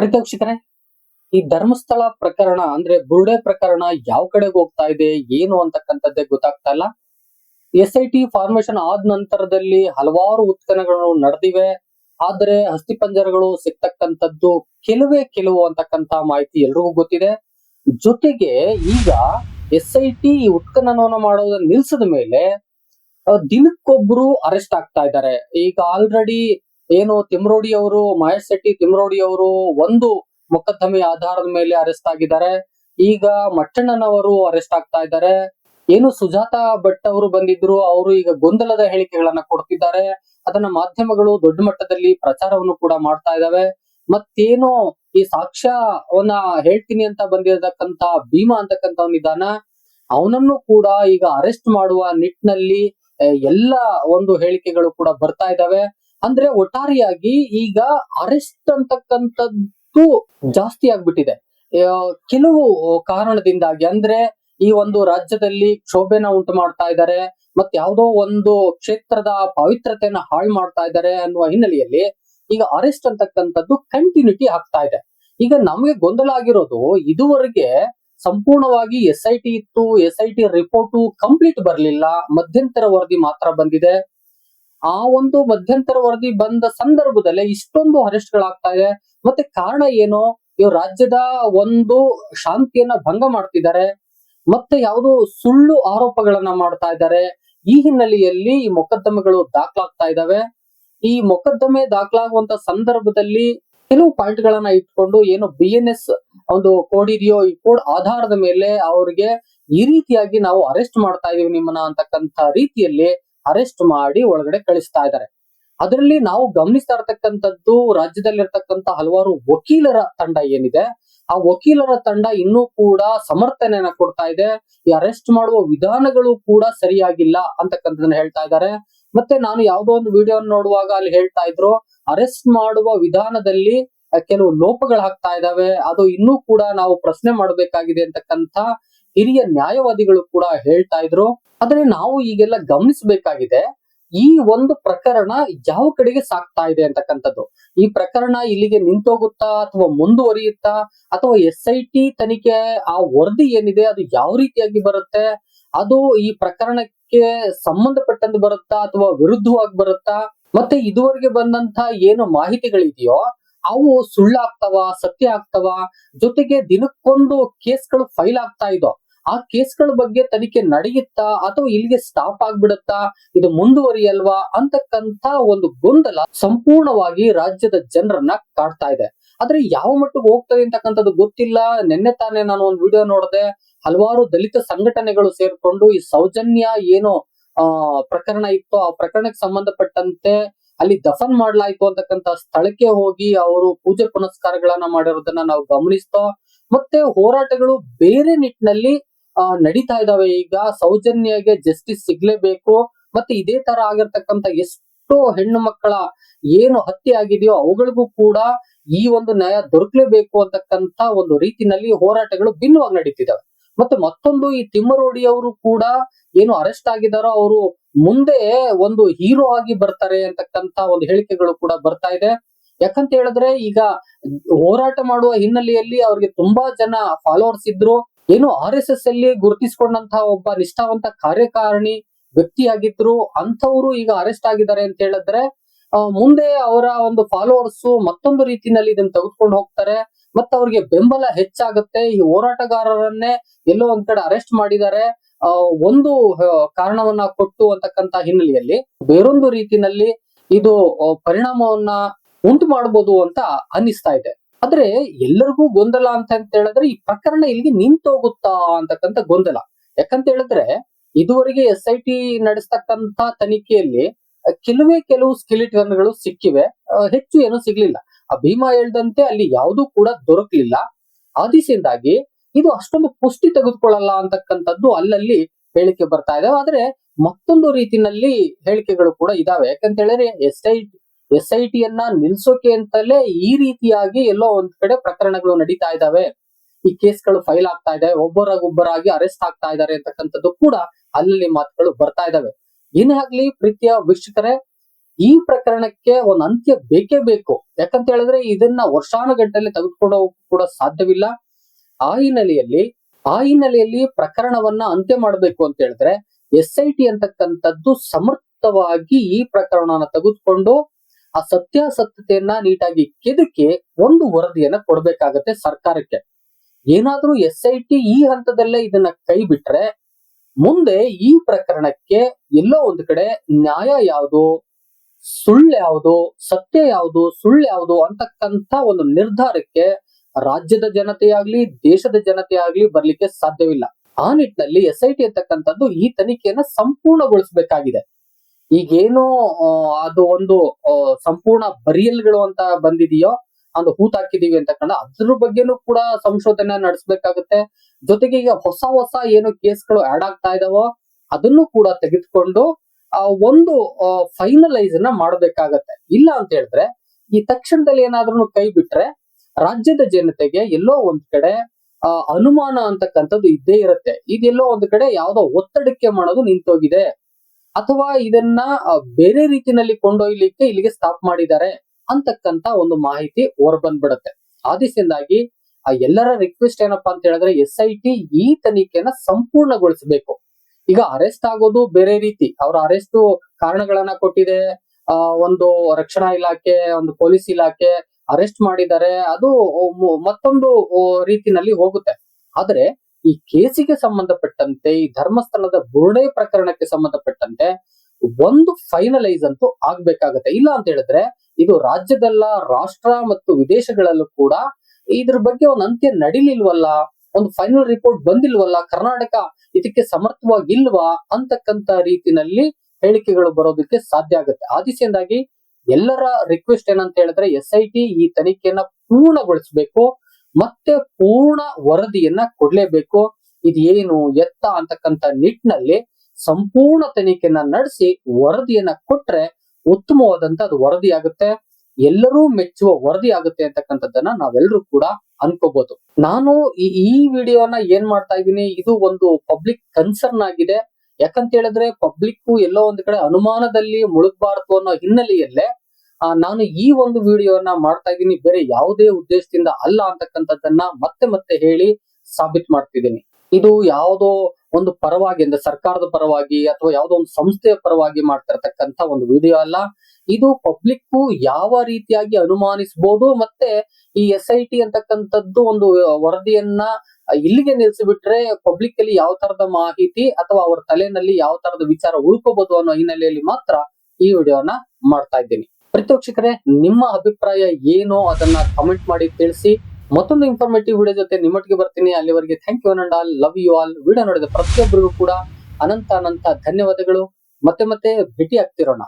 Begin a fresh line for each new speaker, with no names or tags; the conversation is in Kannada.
ಪ್ರೀತೋಕ್ಷಕರೇ ಈ ಧರ್ಮಸ್ಥಳ ಪ್ರಕರಣ ಅಂದ್ರೆ ಬುರುಡೆ ಪ್ರಕರಣ ಯಾವ ಕಡೆಗೆ ಹೋಗ್ತಾ ಇದೆ, ಏನು ಅಂತಕ್ಕಂಥದ್ದೇ ಗೊತ್ತಾಗ್ತಾ ಇಲ್ಲ. ಎಸ್ ಐ ಟಿ ಫಾರ್ಮೇಶನ್ ಆದ ನಂತರದಲ್ಲಿ ಹಲವಾರು ಉತ್ಖನಗಳು ನಡೆದಿವೆ. ಆದರೆ ಅಸ್ಥಿಪಂಜರಗಳು ಸಿಗ್ತಕ್ಕಂಥದ್ದು ಕೆಲವೇ ಕೆಲವು ಅಂತಕ್ಕಂಥ ಮಾಹಿತಿ ಎಲ್ರಿಗೂ ಗೊತ್ತಿದೆ. ಜೊತೆಗೆ ಈಗ ಎಸ್ ಐ ಟಿ ಈ ಉತ್ಖನನವನ್ನು ಮಾಡೋದನ್ನ ನಿಲ್ಸದ ಮೇಲೆ, ದಿನಕ್ಕೊಬ್ರು ಅರೆಸ್ಟ್ ಆಗ್ತಾ ಇದ್ದಾರೆ. ಈಗ ಆಲ್ರೆಡಿ ಏನು ತಿಮ್ರೋಡಿ ಅವರು, ಮಹೇಶ್ ಶೆಟ್ಟಿ ತಿಮ್ರೋಡಿ ಅವರು ಒಂದು ಮೊಕದ್ದಮೆ ಆಧಾರದ ಮೇಲೆ ಅರೆಸ್ಟ್ ಆಗಿದ್ದಾರೆ. ಈಗ ಮಟ್ಟಣ್ಣನವರು ಅರೆಸ್ಟ್ ಆಗ್ತಾ ಇದ್ದಾರೆ. ಏನು ಸುಜಾತ ಭಟ್ ಅವರು ಬಂದಿದ್ರು, ಅವರು ಈಗ ಗೊಂದಲದ ಹೇಳಿಕೆಗಳನ್ನ ಕೊಡ್ತಿದ್ದಾರೆ. ಅದನ್ನ ಮಾಧ್ಯಮಗಳು ದೊಡ್ಡ ಮಟ್ಟದಲ್ಲಿ ಪ್ರಚಾರವನ್ನು ಕೂಡ ಮಾಡ್ತಾ ಇದಾವೆ ಮತ್ತೇನು ಈ ಸಾಕ್ಷ್ಯವನ್ನ ಹೇಳ್ತೀನಿ ಅಂತ ಬಂದಿರತಕ್ಕಂತ ಭೀಮಾ ಅಂತಕ್ಕಂಥವನಿದ್ದಾನ ಅವನನ್ನು ಕೂಡ ಈಗ ಅರೆಸ್ಟ್ ಮಾಡುವ ನಿಟ್ಟಿನಲ್ಲಿ ಎಲ್ಲ ಒಂದು ಹೇಳಿಕೆಗಳು ಕೂಡ ಬರ್ತಾ ಇದಾವೆ ಅಂದ್ರೆ ಒಟ್ಟಾರೆಯಾಗಿ ಈಗ ಅರೆಸ್ಟ್ ಅಂತಕ್ಕಂಥದ್ದು ಜಾಸ್ತಿ ಆಗ್ಬಿಟ್ಟಿದೆ. ಕೆಲವು ಕಾರಣದಿಂದಾಗಿ ಅಂದ್ರೆ ಈ ಒಂದು ರಾಜ್ಯದಲ್ಲಿ ಕ್ಷೋಭೆನ ಉಂಟು ಮಾಡ್ತಾ ಇದ್ದಾರೆ ಮತ್ತೆ ಯಾವುದೋ ಒಂದು ಕ್ಷೇತ್ರದ ಪವಿತ್ರತೆಯನ್ನ ಹಾಳು ಮಾಡ್ತಾ ಇದ್ದಾರೆ ಅನ್ನುವ ಹಿನ್ನೆಲೆಯಲ್ಲಿ ಈಗ ಅರೆಸ್ಟ್ ಅಂತಕ್ಕಂಥದ್ದು ಕಂಟಿನ್ಯೂಟಿ ಆಗ್ತಾ ಇದೆ. ಈಗ ನಮಗೆ ಗೊಂದಲ ಆಗಿರೋದು ಇದುವರೆಗೆ ಸಂಪೂರ್ಣವಾಗಿ ಎಸ್ ಐ ಟಿ ಇತ್ತು S I T report complete ಬರಲಿಲ್ಲ ಮಧ್ಯಂತರ ವರದಿ ಮಾತ್ರ ಬಂದಿದೆ. ಆ ಒಂದು ಮಧ್ಯಂತರ ವರದಿ ಬಂದ ಸಂದರ್ಭದಲ್ಲೇ ಇಷ್ಟೊಂದು ಅರೆಸ್ಟ್ ಗಳಾಗ್ತಾ ಇದೆ. ಮತ್ತೆ ಕಾರಣ ಏನು? ಇವ್ರು ರಾಜ್ಯದ ಒಂದು ಶಾಂತಿಯನ್ನ ಭಂಗ ಮಾಡ್ತಿದ್ದಾರೆ. ಮತ್ತೆ ಯಾವುದೋ ಸುಳ್ಳು ಆರೋಪಗಳನ್ನ ಮಾಡ್ತಾ ಇದ್ದಾರೆ. ಈ ಹಿನ್ನೆಲೆಯಲ್ಲಿ ಈ ಮೊಕದ್ದಮೆಗಳು ದಾಖಲಾಗ್ತಾ ಇದಾವೆ ಈ ಮೊಕದ್ದಮೆ ದಾಖಲಾಗುವಂತ ಸಂದರ್ಭದಲ್ಲಿ ಕೆಲವು ಪಾಯಿಂಟ್ ಗಳನ್ನ ಇಟ್ಕೊಂಡು ಏನು ಬಿ ಎನ್ ಎಸ್ ಒಂದು ಕೋಡ್ ಇದೆಯೋ ಈ ಕೋಡ್ ಆಧಾರದ ಮೇಲೆ ಅವ್ರಿಗೆ ಈ ರೀತಿಯಾಗಿ ನಾವು ಅರೆಸ್ಟ್ ಮಾಡ್ತಾ ಇದೀವಿ ನಿಮ್ಮನ್ನ ಅಂತಕ್ಕಂತ ರೀತಿಯಲ್ಲಿ ಅರೆಸ್ಟ್ ಮಾಡಿ ಒಳಗಡೆ ಕಳಿಸ್ತಾ ಇದ್ದಾರೆ. ಅದರಲ್ಲಿ ನಾವು ಗಮನಿಸ್ತಾ ಇರ್ತಕ್ಕಂಥದ್ದು ರಾಜ್ಯದಲ್ಲಿರ್ತಕ್ಕಂಥ ಹಲವಾರು ವಕೀಲರ ತಂಡ ಏನಿದೆ, ಆ ವಕೀಲರ ತಂಡ ಇನ್ನೂ ಕೂಡ ಸಮರ್ಥನೆಯನ್ನ ಕೊಡ್ತಾ ಇದೆ. ಈ ಅರೆಸ್ಟ್ ಮಾಡುವ ವಿಧಾನಗಳು ಕೂಡ ಸರಿಯಾಗಿಲ್ಲ ಅಂತಕ್ಕಂಥದ್ದನ್ನ ಹೇಳ್ತಾ ಇದ್ದಾರೆ. ಮತ್ತೆ ನಾನು ಯಾವುದೋ ಒಂದು ವಿಡಿಯೋ ನೋಡುವಾಗ ಅಲ್ಲಿ ಹೇಳ್ತಾ ಇದ್ರು, ಅರೆಸ್ಟ್ ಮಾಡುವ ವಿಧಾನದಲ್ಲಿ ಕೆಲವು ಲೋಪಗಳು ಹಾಕ್ತಾ ಇದಾವೆ ಅದು ಇನ್ನೂ ಕೂಡ ನಾವು ಪ್ರಶ್ನೆ ಮಾಡಬೇಕಾಗಿದೆ ಅಂತಕ್ಕಂಥ ಹಿರಿಯ ನ್ಯಾಯವಾದಿಗಳು ಕೂಡ ಹೇಳ್ತಾ ಇದ್ರು. ಆದ್ರೆ ನಾವು ಈಗೆಲ್ಲ ಗಮನಿಸಬೇಕಾಗಿದೆ, ಈ ಒಂದು ಪ್ರಕರಣ ಯಾವ ಕಡೆಗೆ ಸಾಕ್ತಾ ಇದೆ ಅಂತಕ್ಕಂಥದ್ದು. ಈ ಪ್ರಕರಣ ಇಲ್ಲಿಗೆ ನಿಂತೋಗುತ್ತಾ ಅಥವಾ ಮುಂದುವರಿಯುತ್ತಾ ಅಥವಾ ಎಸ್ ಐ ಟಿ ತನಿಖೆ ಆ ವರದಿ ಏನಿದೆ ಅದು ಯಾವ ರೀತಿಯಾಗಿ ಬರುತ್ತೆ, ಅದು ಈ ಪ್ರಕರಣಕ್ಕೆ ಸಂಬಂಧಪಟ್ಟಂತೆ ಬರುತ್ತಾ ಅಥವಾ ವಿರುದ್ಧವಾಗಿ ಬರುತ್ತಾ, ಮತ್ತೆ ಇದುವರೆಗೆ ಬಂದಂತ ಏನು ಮಾಹಿತಿಗಳಿದೆಯೋ ಅವು ಸುಳ್ಳಾಗ್ತವ, ಸತ್ಯ ಆಗ್ತವ, ಜೊತೆಗೆ ದಿನಕ್ಕೊಂದು ಕೇಸ್ಗಳು ಫೈಲ್ ಆಗ್ತಾ ಇದೋ ಆ ಕೇಸ್ಗಳ ಬಗ್ಗೆ ತನಿಖೆ ನಡೆಯುತ್ತಾ ಅಥವಾ ಇಲ್ಲಿಗೆ ಸ್ಟಾಪ್ ಆಗ್ಬಿಡುತ್ತಾ, ಇದು ಮುಂದುವರಿಯಲ್ವಾ ಅಂತಕ್ಕಂತ ಒಂದು ಗೊಂದಲ ಸಂಪೂರ್ಣವಾಗಿ ರಾಜ್ಯದ ಜನರನ್ನ ಕಾಡ್ತಾ ಇದೆ. ಆದ್ರೆ ಯಾವ ಮಟ್ಟಿಗೆ ಹೋಗ್ತದೆ ಅಂತಕ್ಕಂಥದ್ದು ಗೊತ್ತಿಲ್ಲ. ನಿನ್ನೆ ತಾನೇ ನಾನು ಒಂದು ವಿಡಿಯೋ ನೋಡಿದೆ, ಹಲವಾರು ದಲಿತ ಸಂಘಟನೆಗಳು ಸೇರ್ಕೊಂಡು ಈ ಸೌಜನ್ಯ ಏನು ಪ್ರಕರಣ ಇತ್ತು. ಆ ಪ್ರಕರಣಕ್ಕೆ ಸಂಬಂಧಪಟ್ಟಂತೆ ಅಲ್ಲಿ ದಫನ್ ಮಾಡ್ಲಾಯ್ತು ಅಂತಕ್ಕಂತ ಸ್ಥಳಕ್ಕೆ ಹೋಗಿ ಅವರು ಪೂಜೆ ಪುನಸ್ಕಾರಗಳನ್ನ ಮಾಡಿರೋದನ್ನ ನಾವು ಗಮನಿಸ್ತಾ, ಮತ್ತೆ ಹೋರಾಟಗಳು ಬೇರೆ ನಿಟ್ಟಿನಲ್ಲಿ ನಡೀತಾ ಇದಾವೆ. ಈಗ ಸೌಜನ್ಯಗೆ ಜಸ್ಟಿಸ್ ಸಿಗ್ಲೇಬೇಕು, ಮತ್ತೆ ಇದೇ ತರ ಆಗಿರ್ತಕ್ಕಂತ ಎಷ್ಟೋ ಹೆಣ್ಣು ಮಕ್ಕಳ ಏನು ಹತ್ಯೆ ಆಗಿದೆಯೋ ಅವುಗಳಿಗೂ ಕೂಡ ಈ ಒಂದು ನ್ಯಾಯ ದೊರಕಲೇಬೇಕು ಅಂತಕ್ಕಂತ ಒಂದು ರೀತಿನಲ್ಲಿ ಹೋರಾಟಗಳು ಭಿನ್ನವಾಗಿ ನಡೀತಿದ್ದಾವೆ ಮತ್ತೆ ಮತ್ತೊಂದು ಈ ತಿಮ್ಮರೋಡಿ ಅವರು ಕೂಡ ಏನು ಅರೆಸ್ಟ್ ಆಗಿದಾರೋ ಅವರು ಮುಂದೆ ಒಂದು ಹೀರೋ ಆಗಿ ಬರ್ತಾರೆ ಅಂತಕ್ಕಂತ ಒಂದು ಹೇಳಿಕೆಗಳು ಕೂಡ ಬರ್ತಾ ಇದೆ. ಯಾಕಂತ ಹೇಳಿದ್ರೆ ಈಗ ಹೋರಾಟ ಮಾಡುವ ಹಿನ್ನೆಲೆಯಲ್ಲಿ ಅವ್ರಿಗೆ ತುಂಬಾ ಜನ ಫಾಲೋವರ್ಸ್ ಇದ್ರು. ಏನು ಆರ್ ಎಸ್ ಎಸ್ ಅಲ್ಲಿ ಗುರುತಿಸಿಕೊಂಡಂತಹ ಒಬ್ಬ ನಿಷ್ಠಾವಂತ ಕಾರ್ಯಕಾರಿಣಿ ವ್ಯಕ್ತಿಯಾಗಿದ್ರು. ಅಂಥವ್ರು ಈಗ ಅರೆಸ್ಟ್ ಆಗಿದ್ದಾರೆ ಅಂತ ಹೇಳಿದ್ರೆ ಮುಂದೆ ಅವರ ಒಂದು ಫಾಲೋವರ್ಸ್ ಮತ್ತೊಂದು ರೀತಿಯಲ್ಲಿ ಇದನ್ನ ತೆಗೆದುಕೊಂಡು ಹೋಗ್ತಾರೆ. ಮತ್ತೆ ಅವ್ರಿಗೆ ಬೆಂಬಲ ಹೆಚ್ಚಾಗುತ್ತೆ. ಈ ಹೋರಾಟಗಾರರನ್ನೇ ಎಲ್ಲೋ ಒಂದ್ ಕಡೆ ಅರೆಸ್ಟ್ ಮಾಡಿದ್ದಾರೆ. ಒಂದು ಕಾರಣವನ್ನ ಕೊಟ್ಟು ಅಂತಕ್ಕಂತ ಹಿನ್ನೆಲೆಯಲ್ಲಿ ಬೇರೊಂದು ರೀತಿನಲ್ಲಿ ಇದು ಪರಿಣಾಮವನ್ನ ಉಂಟು ಮಾಡಬಹುದು ಅಂತ ಅನ್ನಿಸ್ತಾ ಇದೆ. ಆದ್ರೆ ಎಲ್ಲರಿಗೂ ಗೊಂದಲ ಅಂತ ಅಂತ ಹೇಳಿದ್ರೆ ಈ ಪ್ರಕರಣ ಇಲ್ಲಿಗೆ ನಿಂತೋಗುತ್ತಾ ಅಂತಕ್ಕಂತ ಗೊಂದಲ. ಯಾಕಂತ ಹೇಳಿದ್ರೆ ಇದುವರೆಗೆ ಎಸ್ ಐ ಟಿ ನಡೆಸ್ತಕ್ಕಂತ ತನಿಖೆಯಲ್ಲಿ ಕೆಲವೇ ಕೆಲವು ಸ್ಕಿಲಿಟ್ ಗನ್ಗಳು ಸಿಕ್ಕಿವೆ. ಹೆಚ್ಚು ಏನು ಸಿಗ್ಲಿಲ್ಲ. ಆ ಭೀಮಾ ಹೇಳ್ದಂತೆ ಅಲ್ಲಿ ಯಾವುದೂ ಕೂಡ ದೊರಕಲಿಲ್ಲ. ಆದಿಸಿಂದಾಗಿ ಇದು ಅಷ್ಟೊಂದು ಪುಷ್ಟಿ ತೆಗೆದುಕೊಳ್ಳಲ್ಲ ಅಂತಕ್ಕಂಥದ್ದು ಅಲ್ಲಲ್ಲಿ ಹೇಳಿಕೆ ಬರ್ತಾ ಇದಾವೆ ಆದ್ರೆ ಮತ್ತೊಂದು ರೀತಿನಲ್ಲಿ ಹೇಳಿಕೆಗಳು ಕೂಡ ಇದಾವೆ. ಯಾಕಂತ ಹೇಳಿದ್ರೆ ಎಸ್ ಐ ಎಸ್ ಐ ಟಿಯನ್ನ ನಿಲ್ಸೋಕೆ ಅಂತಲೇ ಈ ರೀತಿಯಾಗಿ ಎಲ್ಲೋ ಒಂದ್ ಕಡೆ ಪ್ರಕರಣಗಳು ನಡೀತಾ ಇದಾವೆ. ಈ ಕೇಸ್ಗಳು ಫೈಲ್ ಆಗ್ತಾ ಇದೆ ಒಬ್ಬರಾಗೊಬ್ಬರಾಗಿ ಅರೆಸ್ಟ್ ಆಗ್ತಾ ಇದ್ದಾರೆ ಅಂತಕ್ಕಂಥದ್ದು ಕೂಡ ಅಲ್ಲಲ್ಲಿ ಮಾತುಗಳು ಬರ್ತಾ ಇದಾವೆ. ಏನೇ ಆಗ್ಲಿ ಪ್ರೀತಿಯ ವೀಕ್ಷಕರೇ ಈ ಪ್ರಕರಣಕ್ಕೆ ಒಂದು ಅಂತ್ಯ ಬೇಕೇ ಬೇಕು. ಯಾಕಂತ ಹೇಳಿದ್ರೆ ಇದನ್ನ ವರ್ಷಾನುಗಟ್ಟಲೆ ತೆಗೆದುಕೊಂಡು ಹೋಗಕ್ಕೂ ಕೂಡ ಸಾಧ್ಯವಿಲ್ಲ. ಆ ಹಿನ್ನೆಲೆಯಲ್ಲಿ ಆ ಹಿನ್ನೆಲೆಯಲ್ಲಿ ಪ್ರಕರಣವನ್ನ ಅಂತ್ಯ ಮಾಡಬೇಕು ಅಂತ ಹೇಳಿದ್ರೆ ಎಸ್ ಐ ಟಿ ಅಂತಕ್ಕಂಥದ್ದು ಸಮರ್ಥವಾಗಿ ಈ ಪ್ರಕರಣನ ತೆಗೆದುಕೊಂಡು ಆ ಸತ್ಯಾಸತ್ಯತೆಯನ್ನ ನೀಟಾಗಿ ಕೆದಕಿ ಒಂದು ವರದಿಯನ್ನ ಕೊಡಬೇಕಾಗತ್ತೆ ಸರ್ಕಾರಕ್ಕೆ. ಏನಾದ್ರೂ ಎಸ್ ಐ ಟಿ ಈ ಹಂತದಲ್ಲೇ ಇದನ್ನ ಕೈ ಬಿಟ್ರೆ ಮುಂದೆ ಈ ಪ್ರಕರಣಕ್ಕೆ ಎಲ್ಲೋ ಒಂದು ಕಡೆ ನ್ಯಾಯ ಯಾವುದು? ಸುಳ್ಳು ಯಾವುದು, ಸತ್ಯ ಯಾವುದು, ಸುಳ್ಳು ಯಾವುದು ಅಂತಕ್ಕಂಥ ಒಂದು ನಿರ್ಧಾರಕ್ಕೆ ರಾಜ್ಯದ ಜನತೆಯಾಗ್ಲಿ, ದೇಶದ ಜನತೆಯಾಗ್ಲಿ ಬರ್ಲಿಕ್ಕೆ ಸಾಧ್ಯವಿಲ್ಲ. ಆ ನಿಟ್ಟಿನಲ್ಲಿ ಎಸ್ ಐ ಟಿ ಅಂತಕ್ಕಂಥದ್ದು ಈ ತನಿಖೆಯನ್ನ ಸಂಪೂರ್ಣಗೊಳಿಸಬೇಕಾಗಿದೆ. ಈಗೇನು ಅದು ಒಂದು ಸಂಪೂರ್ಣ ಬರಿಯಲ್ಗಳು ಅಂತ ಬಂದಿದೆಯೋ, ಒಂದು ಹೂತಾಕಿದೀವಿ ಅಂತಕ್ಕಂಥ ಅದ್ರ ಬಗ್ಗೆನೂ ಕೂಡ ಸಂಶೋಧನೆ ನಡೆಸಬೇಕಾಗುತ್ತೆ. ಜೊತೆಗೆ ಈಗ ಹೊಸ ಹೊಸ ಏನು ಕೇಸ್ಗಳು ಆಡ್ ಆಗ್ತಾ ಇದಾವೋ, ಅದನ್ನು ಕೂಡ ತೆಗೆದುಕೊಂಡು ಒಂದು ಫೈನಲೈಸ್ನ ಮಾಡಬೇಕಾಗತ್ತೆ. ಇಲ್ಲ ಅಂತ ಹೇಳಿದ್ರೆ, ಈ ತಕ್ಷಣದಲ್ಲಿ ಏನಾದ್ರೂ ಕೈ ಬಿಟ್ರೆ, ರಾಜ್ಯದ ಜನತೆಗೆ ಎಲ್ಲೋ ಒಂದ್ ಕಡೆ ಅನುಮಾನ ಅಂತಕ್ಕಂಥದ್ದು ಇದ್ದೇ ಇರುತ್ತೆ. ಇದೆಲ್ಲೋ ಒಂದ್ ಕಡೆ ಯಾವ್ದೋ ಒತ್ತಡಕ್ಕೆ ಮಾಡೋದು ನಿಂತೋಗಿದೆ. ಅಥವಾ ಇದನ್ನ ಬೇರೆ ರೀತಿನಲ್ಲಿ ಕೊಂಡೊಯ್ಲಿಕ್ಕೆ ಇಲ್ಲಿಗೆ ಸ್ಟಾಪ್ ಮಾಡಿದ್ದಾರೆ ಅಂತಕ್ಕಂತ ಒಂದು ಮಾಹಿತಿ ಹೊರ ಬಂದ್ಬಿಡತ್ತೆ ಆದಿಸಿಂದಾಗಿ ಎಲ್ಲರ ರಿಕ್ವೆಸ್ಟ್ ಏನಪ್ಪಾ ಅಂತ ಹೇಳಿದ್ರೆ ಎಸ್ ಐ ಟಿ ಈ ತನಿಖೆನ ಸಂಪೂರ್ಣಗೊಳಿಸಬೇಕು. ಈಗ ಅರೆಸ್ಟ್ ಆಗೋದು ಬೇರೆ ರೀತಿ. ಅವ್ರ ಅರೆಸ್ಟ್ ಕಾರಣಗಳನ್ನ ಕೊಟ್ಟಿದೆ. ಒಂದು ರಕ್ಷಣಾ ಇಲಾಖೆ, ಒಂದು ಪೊಲೀಸ್ ಇಲಾಖೆ ಅರೆಸ್ಟ್ ಮಾಡಿದ್ದಾರೆ. ಅದು ಮತ್ತೊಂದು ರೀತಿನಲ್ಲಿ ಹೋಗುತ್ತೆ. ಆದ್ರೆ ಈ ಕೇಸಿಗೆ ಸಂಬಂಧಪಟ್ಟಂತೆ, ಈ ಧರ್ಮಸ್ಥಳದ ಬುರುಡೆ ಪ್ರಕರಣಕ್ಕೆ ಸಂಬಂಧಪಟ್ಟಂತೆ ಒಂದು ಫೈನಲೈಸ್ ಅಂತೂ ಆಗ್ಬೇಕಾಗತ್ತೆ. ಇಲ್ಲ ಅಂತ ಹೇಳಿದ್ರೆ ಇದು ರಾಜ್ಯದಲ್ಲ ರಾಷ್ಟ್ರ ಮತ್ತು ವಿದೇಶಗಳಲ್ಲೂ ಕೂಡ ಇದ್ರ ಬಗ್ಗೆ ಒಂದು ಅಂತ್ಯ ನಡಿಲಿಲ್ವಲ್ಲ? ಒಂದು ಫೈನಲ್ ರಿಪೋರ್ಟ್ ಬಂದಿಲ್ವಲ್ಲ? ಕರ್ನಾಟಕ ಇದಕ್ಕೆ ಸಮರ್ಥವಾಗಿಲ್ವಾ? ಅಂತಕ್ಕಂತ ರೀತಿನಲ್ಲಿ ಹೇಳಿಕೆಗಳು ಬರೋದಕ್ಕೆ ಸಾಧ್ಯ ಆಗುತ್ತೆ. ಆ ಎಲ್ಲರ ರಿಕ್ವೆಸ್ಟ್ ಏನಂತ ಹೇಳಿದ್ರೆ ಎಸ್ ಐ ಟಿ ಈ ತನಿಖೆಯನ್ನ ಪೂರ್ಣಗೊಳಿಸಬೇಕು, ಮತ್ತೆ ಪೂರ್ಣ ವರದಿಯನ್ನ ಕೊಡ್ಲೇಬೇಕು. ಇದೇನು ಎತ್ತ ಅಂತಕ್ಕಂತ ನಿಟ್ಟಿನಲ್ಲಿ ಸಂಪೂರ್ಣ ತನಿಖೆಯನ್ನ ನಡೆಸಿ ವರದಿಯನ್ನ ಕೊಟ್ರೆ ಉತ್ತಮವಾದಂತ ಅದು ವರದಿ ಆಗುತ್ತೆ ಎಲ್ಲರೂ ಮೆಚ್ಚುವ ವರದಿ ಆಗುತ್ತೆ ಅಂತಕ್ಕಂಥದ್ದನ್ನ ನಾವೆಲ್ಲರೂ ಕೂಡ ಅನ್ಕೋಬಹುದು ನಾನು ಈ ವಿಡಿಯೋನ ಏನ್ ಮಾಡ್ತಾ ಇದ್ದೀನಿ, ಇದು ಒಂದು ಪಬ್ಲಿಕ್ ಕನ್ಸರ್ನ್ ಆಗಿದೆ. ಯಾಕಂತ ಹೇಳಿದ್ರೆ ಪಬ್ಲಿಕ್ ಎಲ್ಲೋ ಒಂದು ಕಡೆ ಅನುಮಾನದಲ್ಲಿ ಮುಳುಗಬಾರ್ದು ಅನ್ನೋ ಹಿನ್ನೆಲೆಯಲ್ಲೇ ನಾನು ಈ ಒಂದು ವಿಡಿಯೋನ ಮಾಡ್ತಾ ಇದ್ದೀನಿ. ಬೇರೆ ಯಾವುದೇ ಉದ್ದೇಶದಿಂದ ಅಲ್ಲ ಅಂತಕ್ಕಂಥದ್ದನ್ನ ಮತ್ತೆ ಮತ್ತೆ ಹೇಳಿ ಸಾಬೀತ್ ಮಾಡ್ತಿದ್ದೀನಿ. ಇದು ಯಾವುದೋ ಒಂದು ಪರವಾಗಿ ಅಂದ್ರೆ ಸರ್ಕಾರದ ಪರವಾಗಿ ಅಥವಾ ಯಾವುದೋ ಒಂದು ಸಂಸ್ಥೆಯ ಪರವಾಗಿ ಮಾಡ್ತಿರ್ತಕ್ಕಂಥ ಒಂದು ವಿಡಿಯೋ ಅಲ್ಲ. ಇದು ಪಬ್ಲಿಕ್ ಯಾವ ರೀತಿಯಾಗಿ ಅನುಮಾನಿಸಬಹುದು ಮತ್ತೆ ಈ ಎಸ್ ಐ ಟಿ ಅಂತಕ್ಕಂಥದ್ದು ಒಂದು ವರದಿಯನ್ನ ಇಲ್ಲಿಗೆ ನಿಲ್ಸಿಬಿಟ್ರೆ ಪಬ್ಲಿಕ್ ಅಲ್ಲಿ ಯಾವ ತರದ ಮಾಹಿತಿ ಅಥವಾ ಅವರ ತಲೆನಲ್ಲಿ ಯಾವ ತರದ ವಿಚಾರ ಉಳ್ಕೋಬಹುದು ಅನ್ನೋ ಹಿನ್ನೆಲೆಯಲ್ಲಿ ಮಾತ್ರ ಈ ವಿಡಿಯೋನ ಮಾಡ್ತಾ ಇದ್ದೀನಿ. ಪ್ರತಿಪಕ್ಷಕರೇ, ನಿಮ್ಮ ಅಭಿಪ್ರಾಯ ಏನು? ಅದನ್ನ ಕಮೆಂಟ್ ಮಾಡಿ ತಿಳಿಸಿ. ಮತ್ತೊಂದು ಇನ್ಫಾರ್ಮೇಟಿವ್ ವಿಡಿಯೋ ಜೊತೆ ನಿಮ್ಮೊಟ್ಟಿಗೆ ಬರ್ತೀನಿ. ಅಲ್ಲಿವರೆಗೆ thank you and all. Love you all video ನೋಡಿದ ಪ್ರತಿಯೊಬ್ಬರಿಗೂ ಕೂಡ ಅನಂತ ಅನಂತ ಧನ್ಯವಾದಗಳು. ಮತ್ತೆ ಮತ್ತೆ ಭೇಟಿ ಆಗ್ತಿರೋಣ